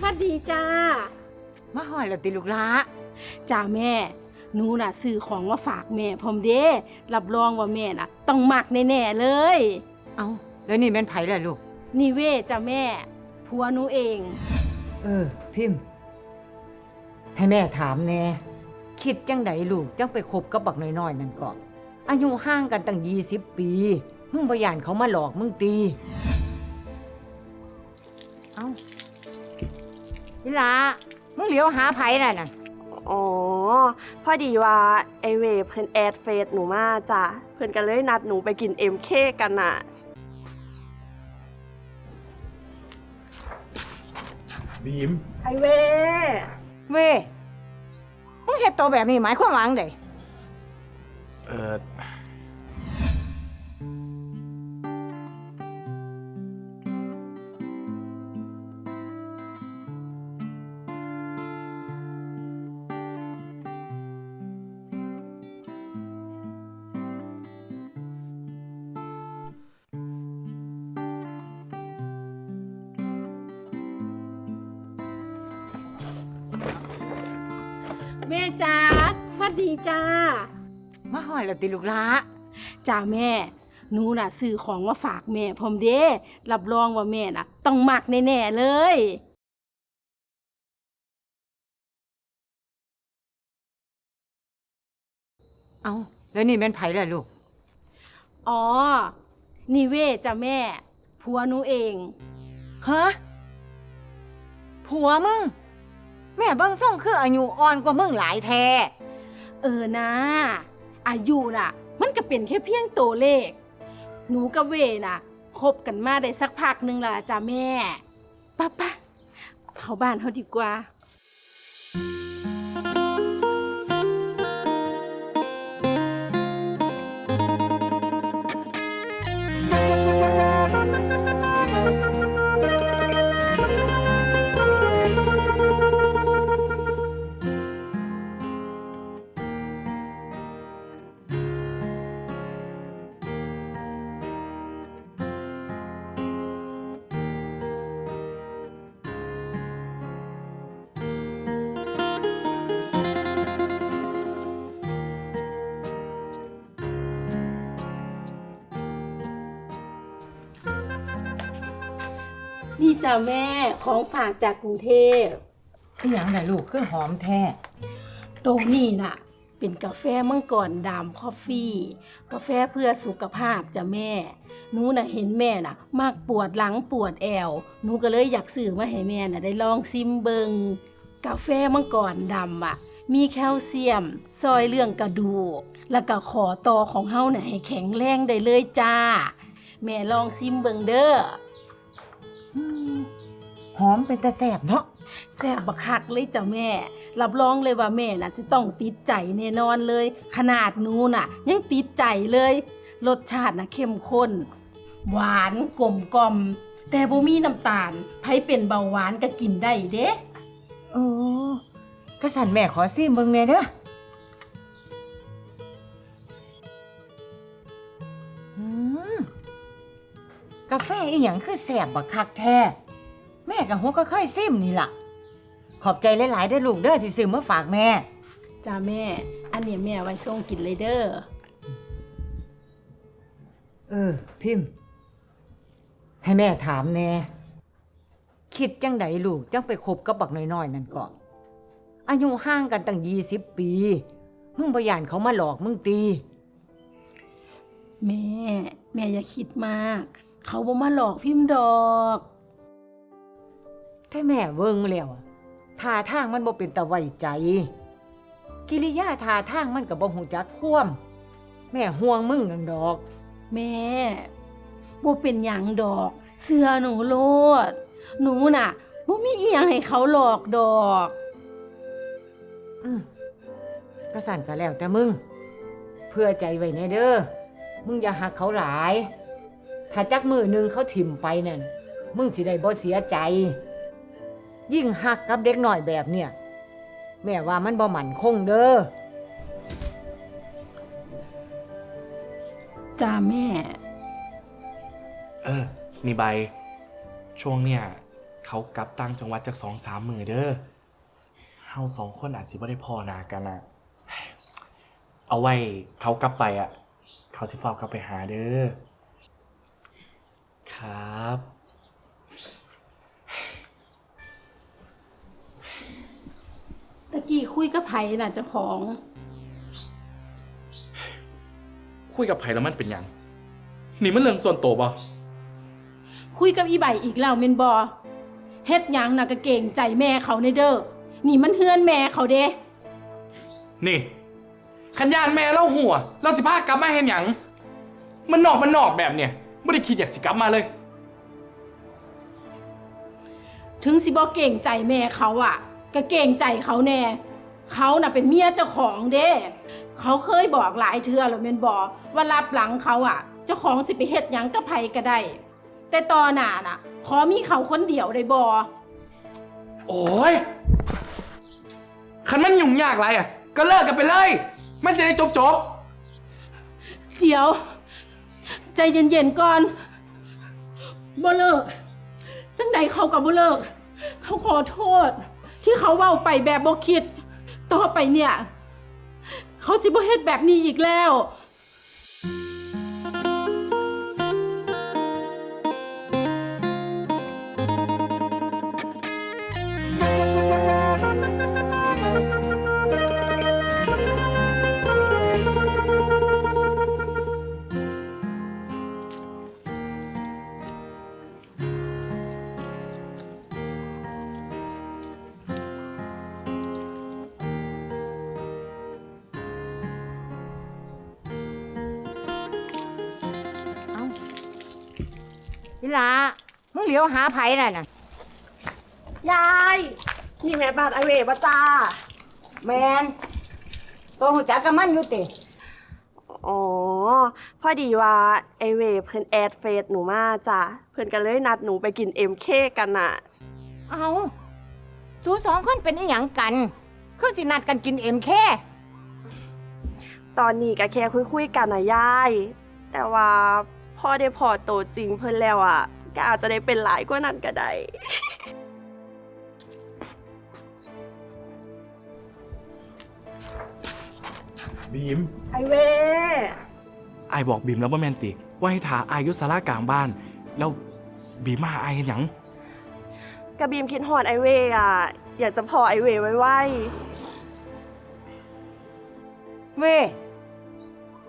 สวัสดีจ้า มาหอยแล้วติลูกหละจ้าแม่ หนูน่ะซื้อของมาฝากแม่พร้อมเด้รับรองว่าแม่น่ะ ต้องมักแน่ๆเลย เอาแล้วนี่แม่นไผล่ะลูกนี่เว้จ้าแม่ ผัวหนูเอง เออ พิมพ์ ให้แม่ถามแน่คิดจังไดลูกจังไปคบกับบักน้อยๆนั่นก่อนอายุห่างกันตั้งยี่สิบปี มึงบ่ยานเขามาหลอกมึงตี เอ้า วิลามึงเหลียวหาไผน่ะน่ะอ๋อ พอดีว่าไอเวเพิ่นแอดเฟซหนูมาจ้ะ เพิ่นก็เลยนัดหนูไปกิน MK กันน่ะ บีมไอเว เว้ยมึงเฮ็ดตัวแบบนี้หมายความว่าจั่งใดเออ วัสดีจ้า มาหอยแล้วติลูกหละจ้าแม่ หนูน่ะซื้อของมาฝากแม่พร้อมเด้รับรองว่าแม่น่ะ ต้องมักแน่ๆเลย เอาแล้วนี่แม่นไผล่ะลูก อ๋อนี่เว้จ้าแม่ ผัวหนูเอง ฮะ ผัวมึง แม่เบิ่งส่งคืออายุอ่อนกว่ามึงหลายแท้ เออนะอายุน่ะ มันก็เป็นแค่เพียงตัวเลข หนูกับเวน่ะคบกันมาได้สักพักหนึ่งและจ้ะแม่ป้าป้าเข้าบ้านเขาดีกว่า จ้ะแม่ของฝากจากกรุงเทพคือหยังน่ะลูกคือหอมแท้ตรงนี้น่ะ เป็นกาแฟมังกรดำคอฟฟี่ กาแฟเพื่อสุขภาพจ้ะแม่หนูน่ะเห็นแม่น่ะ มากปวดหลังปวดแอวหนูก็เลยอยากซื้อมาให้แม่น่ะ ได้ลองซิมเบิงกาแฟมังกรดำอะ มีแคลเซียม ซอยเรื่องกระดูก แล้วก็ขอต่อของเฮาน่ะให้แข็งแรงได้เลยจ้า แม่ลองซิมเบิงเด้ออืม หอมเป็นตะแสบเนาะแซ่บบักคักเลยจ้ะแม่ รับรองเลยว่าแม่น่ะจะต้องติดใจแน่นอนเลย ขนาดหนูน่ะ ยังติดใจเลย รสชาติน่ะเข้มข้น หวานกลมกล่อม แต่บ่มีน้ำตาลไผเป็นเบาหวานก็กินได้เด้โอ้กระสันแม่ขอซิมเบิ่งแหน่เด้ออืมกาแฟอีหยังคือแสบบักคักแท้ แม่กับหัวก็เคยซิมนี่ล่ะ ขอบใจหลายๆเด้อลูกเด้อที่ซื้อมาฝากแม่ จ้าแม่ อันเนี้ยแม่ไว้ส่งกินเลยเด้อเออ พิมพ์ ให้แม่ถามแน่คิดจังไดลูกจังไปคบกับบักน้อยๆนั่นก่อนอายุห่างกันตั้งยี่สิบปี มึงพยานเขามาหลอกมึงตี แม่ แม่อย่าคิดมาก เขาบ่มาหลอกพิมพ์ดอก ถ้าแม่เวิงแล้วอะท่าทางมันบ่เป็นตะไว้ใจ กิริยาท่าทางมันก็บ่หูจักคว่ำแม่ห่วงมึงนั่นดอก แม่บ่เป็นหยังดอก เสื้อหนูโลด หนูน่ะบ่มีอีหยังให้เขาหลอกดอก อืมก็สั่นก็แล้วแต่มึง เพื่อใจไว้แน่เด้อ มึงอย่าหักเขาหลาย ถ้าจักมือหนึงเขาถิ่มไปนั่น มึงสิได้บ่เสียใจ ยิ่งหักกับเด็กหน่อยแบบเนี่ย แม่ว่ามันบ่หมั่นคงเด้อ จ้าแม่ เออมีใบ ช่วงเนี่ย เขากลับต่างจังหวัดจากสองสามมือเด้อ เฮาสองคนอาจสิบ่ได้พอหนากันอะเอาไว้เขากลับไปอะ เขาสิฟ้ากลับไปหาเด้อ กี้คุยกับไผน่ะเจ้าของ คุยกับไผแล้วมันเป็นหยังนี่มันเรื่องส่วนตัวบ่คุยกับอีใบอีกแล้วเมนบอเฮ็ดหยังน่ะก็เก่งใจแม่เขาในเด้อนี่มันเฮือนแม่เขาเด้นี่ขันยานแม่เล่าหัวเราสิพากลับมาเห็นหยัง มันนอกมันนอกแบบเนี่ยไม่ได้คิดอยากสิกลับมาเลย ถึงสิบ่เก่งใจแม่เขาอะ ก็เก่งใจเขาแน่ เขาน่ะเป็นเมียเจ้าของเด้ เขาเคยบอกหลายเทื่อแล้วแม่นบอว่ารับหลังเขาอะ เจ้าของสิไปเฮ็ดหยังกับไผก็ได้ แต่ตอนหน้าน่ะ ขอมีเขาคนเดียวได้บ่โอ้ยคันมันยุ่งยากไรอะ ก็เลิกกันไปเลย มันจะได้จบจบเดี๋ยว ใจเย็นๆก่อนบ่เลิก จังใดเขากับบ่เลิก เขาขอโทษ ที่เขาเว้าไปแบบบ่คิด ต่อไปเนี่ย เขาสิบ่เฮ็ดแบบนี้อีกแล้ว พี่ละมึงเหลียวหาไผน่ะน่ะยายนี่แม่บ้านไอเวบ่จ้าแมนตัวหูจักกับมันอยู่ติอ๋อ พอดีว่าไอเวเพิ่นแอดเฟซหนูมาจ้ะเพิ่นก็เลยนัดหนูไปกิน MK กันน่ะ เอาสูสองคนเป็นอีหยังกัน คือสินัดกันกินเอ็มแค่ตอนนี้ก็แค่คุยๆกันนะยาย แต่ว่า พ่อได้พอโตวจริงเพิ่นแล้วอะก็อาจจะได้เป็นหลายกว่านั้นก็ได้บีมไอเวไอายบอกบีมแล้วว่าแมนติ ว่าให้ถาอายุสารากลางบ้าน แล้วบีมมาหาไอายเห็นหยัง กระบีมคิดฮอดไอเวอะ อยากจะพอไอเวไว้เว้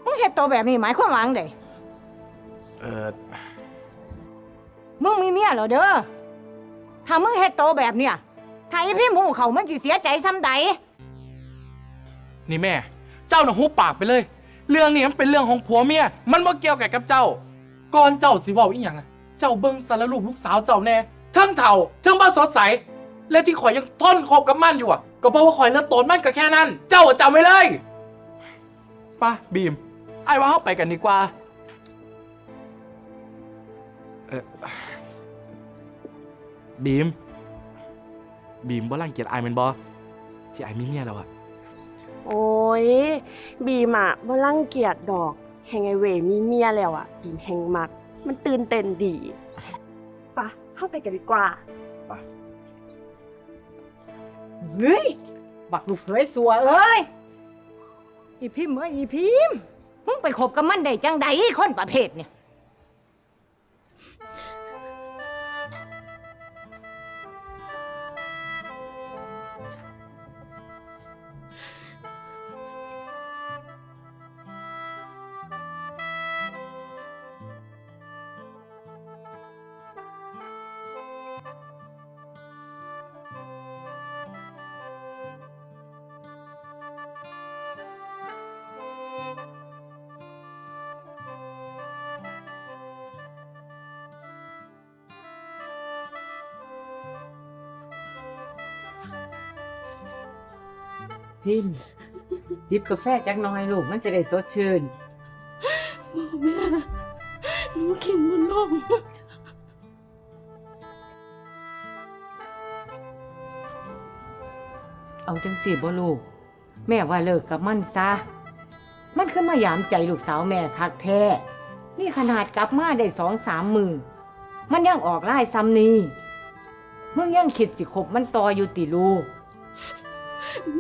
มึงเฮ็ดตัวแบบนี้หมายความว่าจั่งใด เออมึงมีเมียเหรอเด้อ ถ้ามึงเฮ็ดตัวแบบเนี้ยถ้าไอ้พี่หมูเขามันสิเสียใจซ้ำใดนี่แม่ เจ้าหน่ะหูปากไปเลย เรื่องนี้มันเป็นเรื่องของผัวเมีย มันบ่เกี่ยวกับเจ้า ก่อนเจ้าสิเว้าอีหยังอะเจ้าเบิ่งสารรูปลูกสาวเจ้าแน่เทั้งเฒ่าเทั้งบ่สดใส และที่ข่อยยังทนคบกับมันอยู่อะก็เพราะว่าข่อยเลิกโตนมันก็แค่นั้น เจ้าอะจำไว้เลยไป้าบีมไอ้ว่าเฮาไปกันดีกว่า เออบีม บีมบ่รังเกียจไอ้ายแม่นบ่ที่ไอ้ายมีเมียแล้วอะๆโอ้ย บีมอะบ่รังเกียจดอกแฮงไอเวมีเมียแล้วอะบีมแฮงมัก มันตื่นเต้นดีปะเข้าไปกันดีกว่าเฮ้ย บักลูกเขยสัวเอ้ย อีพิมพ์เอ้ยอีพิมพ์มึงไปคบกับมันได้จังใดคนประเภทเนี่ย พิมพ์จิบกาแฟจักหน้อยลูกมันจะได้สดชื่นแม่หนูกินมันลงเอาจังสิบ่ลูก แม่ว่าเลิกกับมันซะ มันคือมายามใจลูกสาวแม่คักแท้ นี่ขนาดกลับมาได้สองสามมือ มันยังออกไล่ซ้ำนี้มึงยังคิดสิคบมันต่ออยู่ติลูก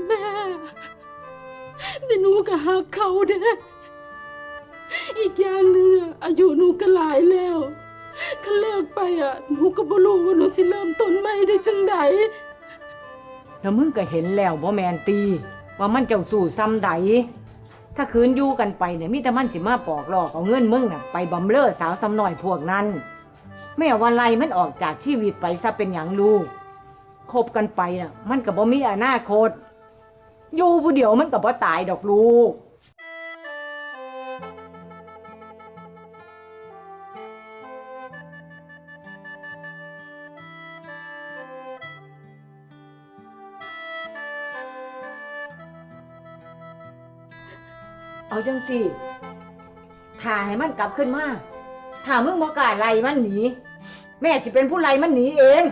แม่แต่หนูก็หักเขาเด้ออีกอย่างหนึ่งอะอายุหนูก็หลายแล้วคันเลิกไปอะหนูก็บ่รู้ว่าหนูสิเริ่มต้นใหม่ได้จังใดแล้วมึงก็เห็นแล้วบ่แมนตี ว่ามันเจ้าสู่ซ้ำใด ถ้าคืนอยู่กันไปเนี่ยมีแต่มันสิมาปอกหลอกเอาเงินมึงน่ะไปบำเรอสาวซ้ำหน่อยพวกนั้น แม่วันไรมันออกจากชีวิตไปซะเป็นอย่างลูก คบกันไปน่ะ มันก็บบ่มีอนาคต อยู่ผู้เดียวมันก็บ่ตายดอกลูก เอาจังสิถ่าให้มันกลับขึ้นมาถ้ามึงบ่กล้าไล่มันหนี แม่สิเป็นผู้ไล่มันหนีเอง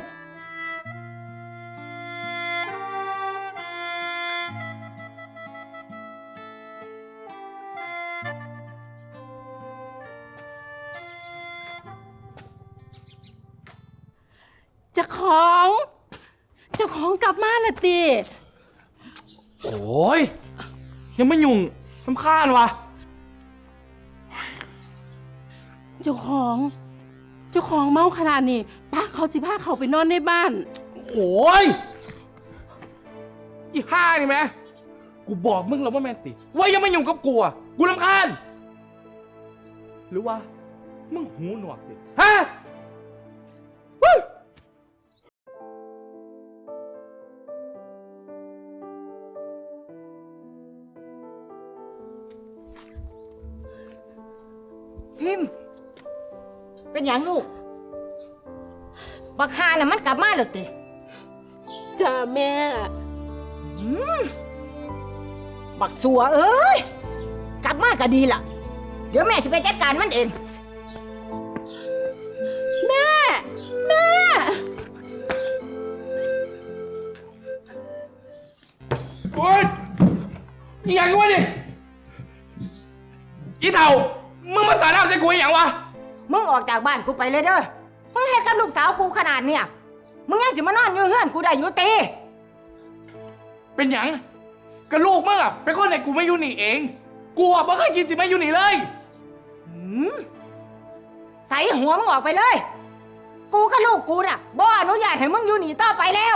กลับมาและติโอ้ยยังไม่ยุ่งสำคาญวะเจ้าของ เจ้าของเมาขนาดนี้ป้าเขาสิพาเขาไปนอนในบ้าน โอ้ยอีห้านี่แม่กูบอกมึงแล้วว่าแมนติ ว่ายังไม่ยุ่งกับกูอะกูรำคาญหรือว่า มึงหูหนวกสิฮะ เป็นอย่างลูก บักฮาน่ะมันกลับมาแล้วติจ้าแม่ บักสัวเอ้ย กลับมาก็ดีล่ะ เดี๋ยวแม่จะไปจัดการมันเอง แม่ แม่ โอ้ยอีหยังวะนี่อีเต่ามึงมาสาดน้ำใส่กูอีหยังวะมึ งออกจากบ้านกูไปเลยเด้อ มึงให้กับลูกสาวกูขนาดเนี่ย มึงยังสิมานอนอยู่เฮือนกูได้อยู่ตีเป็นหยังก็ลูกมึงอะเป็นคนไหนกูไม่อยู่นี่เอง กูอะไม่เคยกินสิไม่อยู่นี่เลย หืมใส่หัวมึงออกไปเลย กูกับลูกกูน่ะบ่อนุญาตให้มึงอยู่หนีต่อไปแล้ว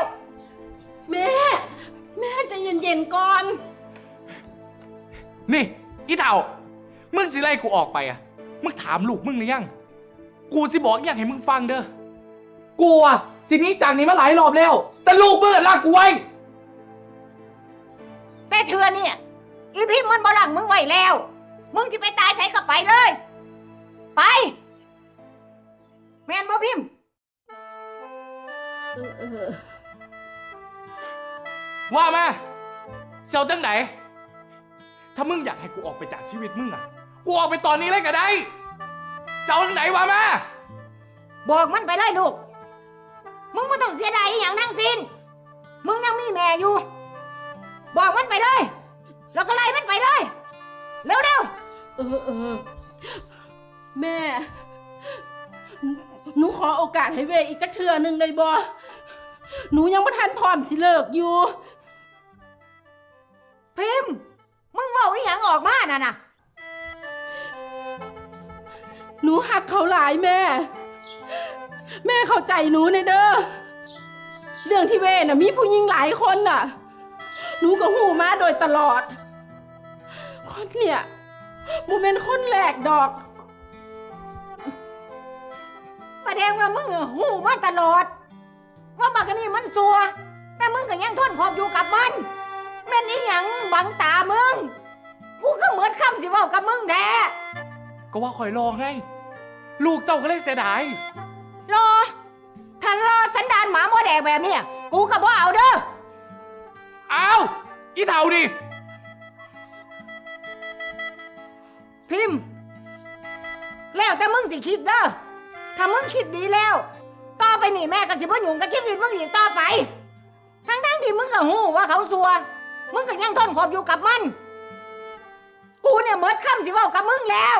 แม่ แม่ใจะเย็นๆก่อน นี่ อีเต่ามึงสิไล่กูออกไปอะมึงถามลูกมึงหรือยัง กูสิบอกอย่างให้มึงฟังเด้อ กูอะสิหนี้จากนี้มาหลายรอบแล้ว แต่ลูกมึงอะลากกูไว้ แต่เธอเนี่ย อีพิมพ์มันบ่หลังมึงไว้แล้ว มึงจะไปตายใส่กับไปเลย ไป แม่นบ่พิมพ์เออเออว่ามาเสียวจังไหน ถ้ามึงอยากให้กูออกไปจากชีวิตมึงอะกูออกไปตอนนี้เลยก็ได้ เจ้าจังไหนว่ามาบอกมันไปเลยลูก มึงไม่ต้องเสียดายอหย่างทั้งสิ้น มึงยังมีแม่อยู่ บอกมันไปเลย แล้วก็ไล่มันไปเลย เร็วเร็วเออเออแม่หนูขอโอกาสให้เวอีกจักเทื่อหนึ่งเลยบอหนูยังไม่ทันพร้อมสิเลิกอยู่ ๆพิมพ์ มึงบอกอีหยังออกมาน่ะนะ หนูหักเขาหลายแม่ แม่เข้าใจหนูในเด้อ เรื่องที่เวน่ะมีผู้หญิงหลายคนน่ะ หนูก็หูมาโดยตลอด คนเนี่ยบูเป็นคนแหลกดอก แสดงว่ามึงอะหูมาตลอด ว่าบักอันนี่มันสัว แต่มึงก็ยังทนขอบอยู่กับมัน แม่นอีหยังบังตามึง กูก็เหมือนคำสิเว่ากับมึงแท้ ก็ว่าคอยรอไง ลูกเจ้าก็เลยเสียดาย รอถ้ารอสันดานหมาโมแดงแบบเนี้ยกูก็บ่เอาเด้อ อ้าว อีเต่าดิ พิมพ์ แล้วแต่มึงสิคิดเด้อ ถ้ามึงคิดดีแล้ว ต่อไปนี่แม่ก็สิบ่หยุ่งกับชีวิตมึงอีกต่อไปทั้งๆที่มึงก็หูว่าเขาสัว มึงก็ยังทนขอบอยู่กับมัน กูเนี่ยเมิดคำสิเว่ากับมึงแล้ว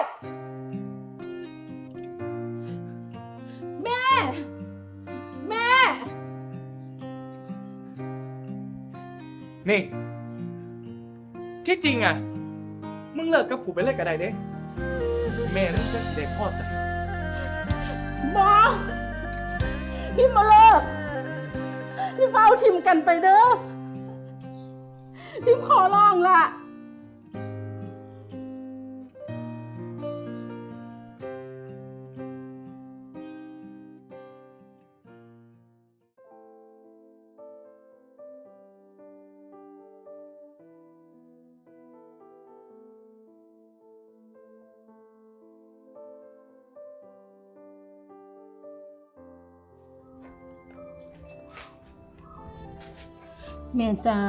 นี่ ที่จริงอะ มึงเลิกกับกูไปเลยก็ได้เด้แม่นั่นจะเด็กพ่อใจบอนี่มาเลิก นี่เฝ้าทิมกันไปเด้อนี่ขอร้องละ แม่จ้า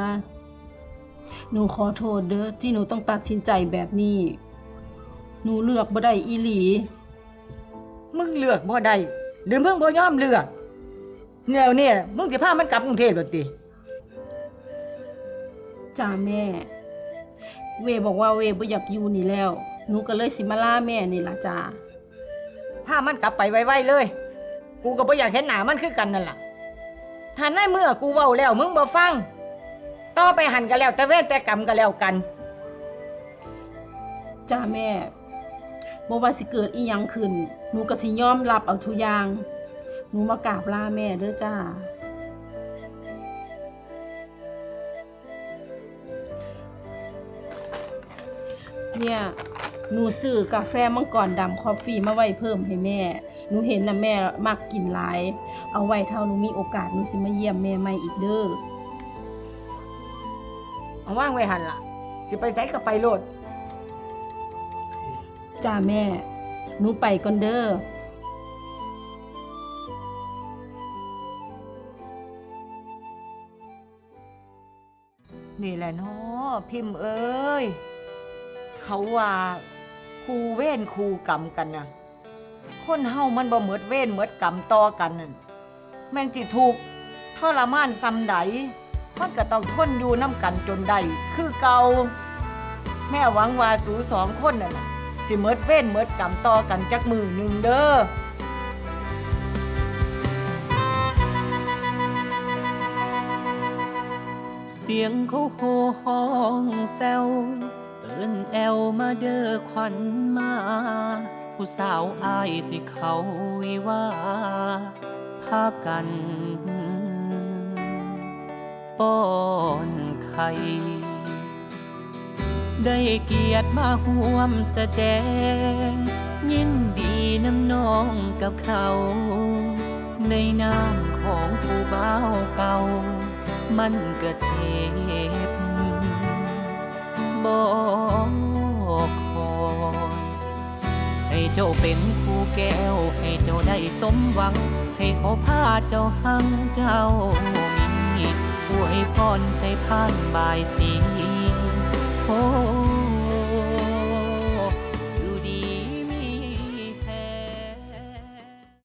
หนูขอโทษเด้อที่หนูต้องตัดสินใจแบบนี้ หนูเลือกบ่ได้อีหลี มึงเลือกบ่ได้หรือมึงบ่ยอมเลือกแนวเนี่ยมึงสิพามันกลับกรุงเทพบ่ติจ้าแม่ เวบอกว่าเวบ่อยากอยู่นี่แล้ว หนูก็เลยสิมาล่าแม่นี่ล่ะจ้าพามันกลับไปไวๆเลย กูก็บ่อยากเห็นหน้ามันคือกันนั่นล่ะ ถ้าในเมื่อกูเว้าแล้วมึงบ่ฟัง ต่อไปหันกันแล้วแต่เว้นแต่กรรมกันแล้วกัน จ้าแม่บ่ว่าสิเกิดอีหยังขึ้น หนูก็สิยอมรับเอาทุกอย่าง หนูมากราบลาแม่เด้อจ้า เนี่ย หนูซื้อกาแฟมังกรดำคอฟฟี่มาไว้เพิ่มให้แม่ หนูเห็นนะแม่มักกินหลาย เอาไว้เท่าหนูมีโอกาสหนูสิมาเยี่ยมแม่ใหม่อีกเด้อเอาว่างไว้หันล่ะ สิไปไสก็ไปโลด จ้าแม่ หนูไปก่อนเด้อ นี่แหละเนาะพิมพ์เอ้ย เขาว่าคู่เว้นคู่กรรมกันนะ คนเฮามันบ่เหมือดเว้นเหมือดกรรมต่อกันนั่นแม่นสิถูกทรมานซ้ำใดมันก็ต้องทนอยู่น้ำกันจนได้คือเก่าแม่หวังว่าสูสองคนนั่นน่ะสิเหมือดเว้นเหมือดกรรมต่อกันจักมือหนึ่งเด้อเสียงเขาโหห้องแซวเอิ้นแอวมาเด้อขวัญมา ผู้สาวอายสิเขาวิวาพากันป้อนไข่ได้เกียรติมาห่วมแสดง ยินดีน้ำน้องกับเขา ในนามของผู้บ่าวเก่า มันก็เจ็บบอกคอ ให้เจ้าเป็นคู่แก้ว ให้เจ้าได้สมหวัง ให้เขาพาเจ้าหังเจ้ามีอวยพรใส่ผ่านบายสีโอ้